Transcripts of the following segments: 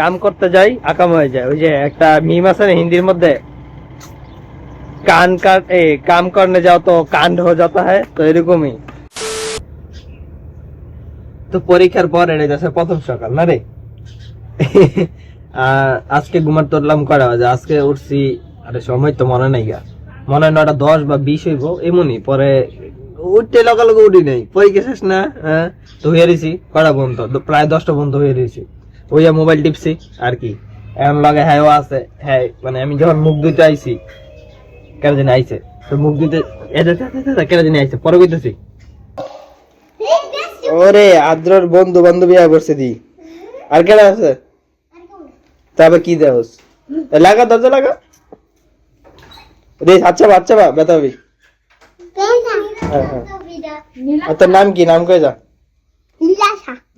কাম করতে যাই, আকাম হয়ে যায়। ওই যে একটা মিম আছে না হিন্দির মধ্যে? কান কাট, এ, কাম করনে যাও তো কাণ্ড হয়ে যাতা হয় তো এরকমই। তো পরীক্ষার পর এড়ে যাচ্ছে প্রথম সকাল, না রে? আজকে ঘুমার তোরলাম করা বাজে? আজকে উঠছি, আরে সময় তো মনে নাই গা। মনে হয় নটা দশ বা বিশ হইব, এমনই। পরে উঠতে লগে লগে উঠি নাই। পরীক্ষা শেষ না হ্যাঁ? তো হয়ে রয়েছি কটা বন্ধ প্রায় দশটা বন্ধ হয়ে রয়েছি ওই মোবাইল টিপছি। আর কি? এখন লগে হ্যাঁ আছে। হ্যাঁ মানে আমি যখন মুখ ধুইতে আইছি কেন জানি আইছে। তো মুখ ধুইতে কেন জানি আইছে পরে কইতেছি। ওরে আদ্রর বন্ধু বান্ধবী আয় করছে দি। আর কেডা আছে? তারপর কি দেওস লাগা দরজা লাগা। রে আচ্ছা বা বা ব্যথা হবি। হ্যাঁ হ্যাঁ। তোর নাম কি? নাম কই যা।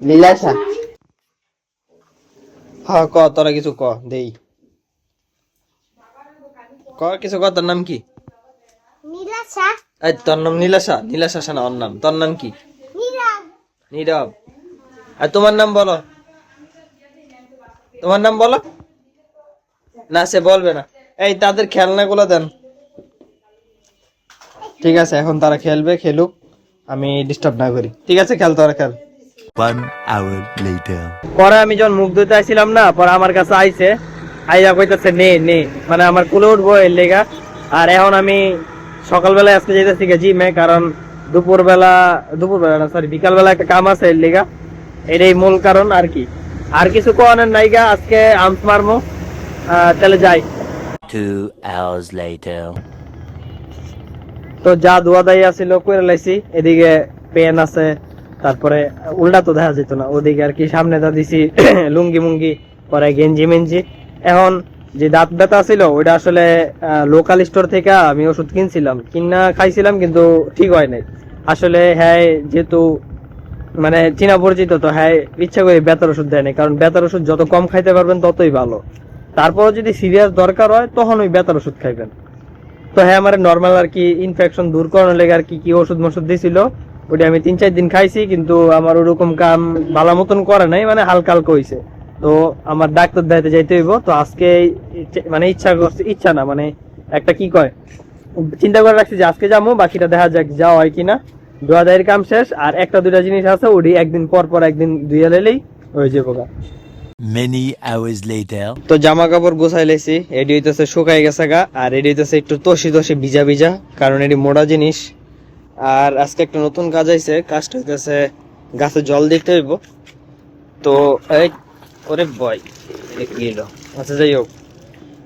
লীলাশা হ্যাঁ ক তোরা কিছু ক দেই। ক কিছু ক তোর নাম কি? এই তোর নাম নীলাশা? নীলাশা না ওর নাম। তোর নাম কি? নীরব। আর তোমার নাম বলো। তোমার নাম বলো। না সে বলবে না। এই তাদের খেলনাগুলো দেন। ঠিক আছে এখন তারা খেলবে খেলুক। আমি ডিস্টার্ব না করি। ঠিক আছে খেল তোরা খেল। One hour later. পরে আমি যখন মুখ ধুতে আইছিলাম না পরে আমার কাছে আইছে আইয়া কইতাছে নে নে। মানে আমার কুলে উঠবো এর লেগা। আর এখন আমি আজকে যেতেছি কারণ দুপুরবেলা দুপুরবেলা না সরি বিকালবেলা একটা কাম আছে এর লেগা। এটাই মূল কারণ আর কি। আর কিছু কোয়ানের নাইগা আজকে আমস মারমো। তাহলে যাই। Two hours later. তো যা ধোয়া দাই আছিল করে লাইছি এদিকে পেন আছে তারপরে উল্টা তো দেখা যেত না। ওদিকে আর কি সামনে দা দিছি লুঙ্গি মুঙ্গি, পরে গেঞ্জি মেঞ্জি। এখন যে দাঁত ব্যথা ছিল, ওইটা আসলে লোকাল স্টোর থেকে আমি ওষুধ কিনছিলাম। কিনা খাইছিলাম কিন্তু ঠিক হয় নাই। আসলে হ্যাঁ যেহেতু মানে চীনা পরিচিত, তো হ্যাঁ ইচ্ছা করে বেতার ওষুধ দেয় নাই। কারণ বেতার ওষুধ যত কম খাইতে পারবেন, ততই ভালো। তারপর যদি সিরিয়াস দরকার হয়, তখন ওই বেতার ওষুধ খাইবেন। তো হ্যাঁ আমার নর্মাল আর কি ইনফেকশন দূর করানোর লেগে আর কি কি ওষুধ মষুধ দিছিল ওটা আমি তিন চার দিন খাইছি কিন্তু আমার ওরকম কাম ভালো মতন করে নাই মানে হালকা হালকা হইছে তো আমার ডাক্তার দেখাতে যাইতে হইব তো আজকে মানে ইচ্ছা করছে ইচ্ছা না মানে একটা কি কয় চিন্তা করে রাখছি যে আজকে যাব বাকিটা দেখা যাক যাওয়া হয় কিনা দোয়া দায়ের কাম শেষ আর একটা দুটা জিনিস আছে ওটি একদিন পর পর একদিন ধুয়ে লেলেই হয়ে যাব গা। Many hours later. তো জামা কাপড় গোছাই লাইছি এডি হইতেছে শুকাই গেছে গা আর এডি হইতেছে একটু তসি তসি ভিজা ভিজা কারণ এডি মোটা জিনিস আর আজকে একটা নতুন কাজ আইছে, কাজটা হইতেছে গাছে জল দিতে হইব। তো এই, ওরে বয় গেল আচ্ছা যাই হোক,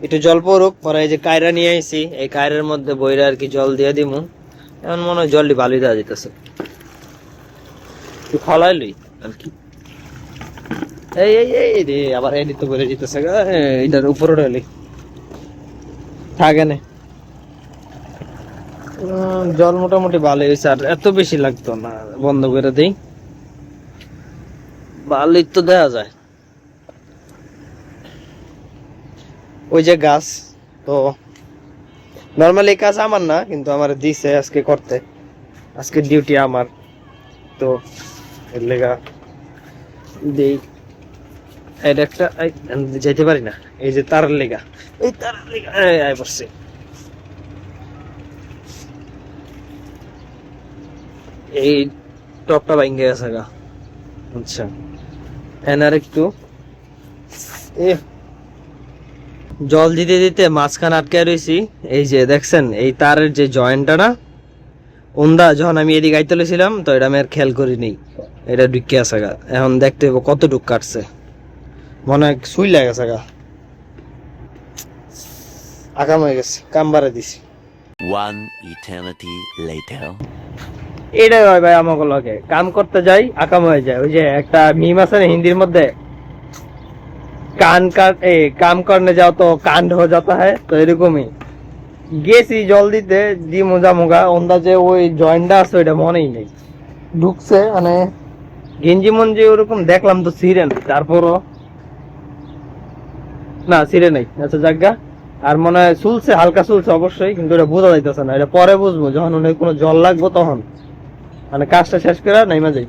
একটু জল পড়ুক, পরে এই যে কায়রা নিয়ে আইছি, এই কায়রার মধ্যে বইরা আর কি জল দিয়ে দিমু। এমন মনে হয় জলটি ভালোই দেওয়া যেতেছে একটু ফলাই লই, আর কি। এই এই এই রে, আবার এডি তো দিতেছে গা এটার উপরে রইলি থাকে না জল মোটামুটি ভালো হয়েছে, আর এত বেশি লাগতো না, বন্ধ করে দেই। ভালোই তো দেওয়া যায়। ওই যে গাছ, তো নর্মালি কাজ আমার না, কিন্তু আমার দিছে আজকে করতে। আজকে ডিউটি আমার, তো এর লেগা দেই। এটা একটা যাইতে পারি না, এই যে তারের লেগা, এই তারের লেগা আয় পড়ছে এই টপটা ভাঙ্গে গেছে গা। আচ্ছা। এনার একটু। এ। জল দিতে দিতে মাঝখানে আটকে রয়েছি এই যে দেখছেন, এই তারের যে জয়েন্টটা না? উন্দা, যখন আমি এদিকে আইতে লেছিলাম, তো এটা আমি আর খেয়াল করিনি। এটা ঢুকে আছে গা। এখন দেখতে হইব কতটুক কাটছে। মনে হয় সুই লাগে গা। আকাম হয়ে গেছে। কাম বাড়ে দিছি। One eternity later. এটাই হয় ভাই আমাকে কাম করতে যাই, আকাম হয়ে যায়। ওই যে একটা মিম আছে না হিন্দির মধ্যে? কান কাম করনে যাও তো কাণ্ড হয়ে হয় তো এরকমই। গেছি জল দিতে দি মোজা মোগা অন্দাজে ওই জয়েন্টটা আছে, ওইটা মনেই নেই। ঢুকছে মানে গেঞ্জি মঞ্জি ওরকম, দেখলাম তো ছিঁড়ে নেই তারপরও না ছিঁড়ে নেই। আচ্ছা জায়গা আর মনে হয় চুলছে, হালকা চুলছে অবশ্যই, কিন্তু এটা বোঝা যাইতেছে না। এটা পরে বুঝব, যখন ওখানে কোনো জল লাগবো তখন। মানে কাজটা শেষ করে নাইমা যাই।